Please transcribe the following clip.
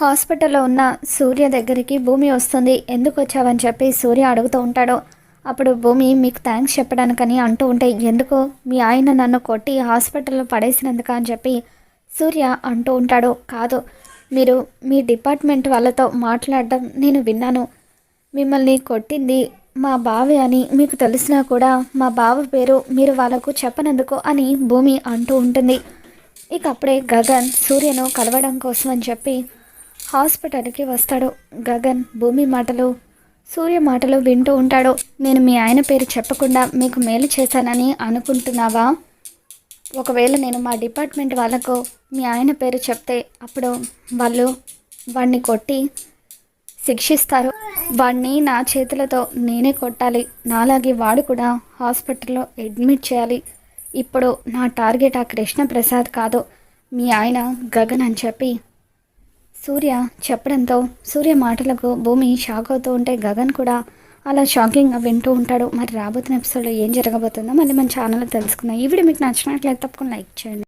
హాస్పిటల్లో ఉన్న సూర్య దగ్గరికి భూమి వస్తుంది. ఎందుకు వచ్చావని చెప్పి సూర్య అడుగుతూ ఉంటాడు. అప్పుడు భూమి మీకు థ్యాంక్స్ చెప్పడానికని అంటూ ఉంటే ఎందుకు? మీ ఆయన నన్ను కొట్టి హాస్పిటల్లో పడేసినందుకు అని చెప్పి సూర్య అంటూ ఉంటాడు. కాదు మీరు మీ డిపార్ట్మెంట్ వాళ్ళతో మాట్లాడడం నేను విన్నాను. మిమ్మల్ని కొట్టింది మా బావి అని మీకు తెలిసినా కూడా మా బావ పేరు మీరు వాళ్ళకు చెప్పనందుకు అని భూమి అంటూ ఉంటుంది. ఇక అప్పుడే గగన్ సూర్యను కలవడం కోసం అని చెప్పి హాస్పిటల్కి వస్తాడు. గగన్ భూమి మాటలు సూర్య మాటలు వింటూ ఉంటాడు. నేను మీ ఆయన పేరు చెప్పకుండా మీకు మేలు చేశానని అనుకుంటున్నావా? ఒకవేళ నేను మా డిపార్ట్మెంట్ వాళ్ళకు మీ ఆయన పేరు చెప్తే అప్పుడు వాళ్ళు వాడిని కొట్టి శిక్షిస్తారు. వాడిని నా చేతులతో నేనే కొట్టాలి. నాలాగే వాడు కూడా హాస్పిటల్లో అడ్మిట్ చేయాలి. ఇప్పుడు నా టార్గెట్ ఆ కృష్ణ ప్రసాద్ కాదు మీ ఆయన గగన్ అని చెప్పి సూర్య చెప్పడంతో సూర్య మాటలకు భూమి షాక్ అవుతూ ఉంటే గగన్ కూడా అలా షాకింగ్గా వింటూ ఉంటాడు. మరి రాబోతున్న ఎపిసోడ్లో ఏం జరగబోతుందో మళ్ళీ మన ఛానల్లో తెలుసుకుందాం. ఈ వీడియో మీకు నచ్చినట్లయితే తప్పకుండా లైక్ చేయండి.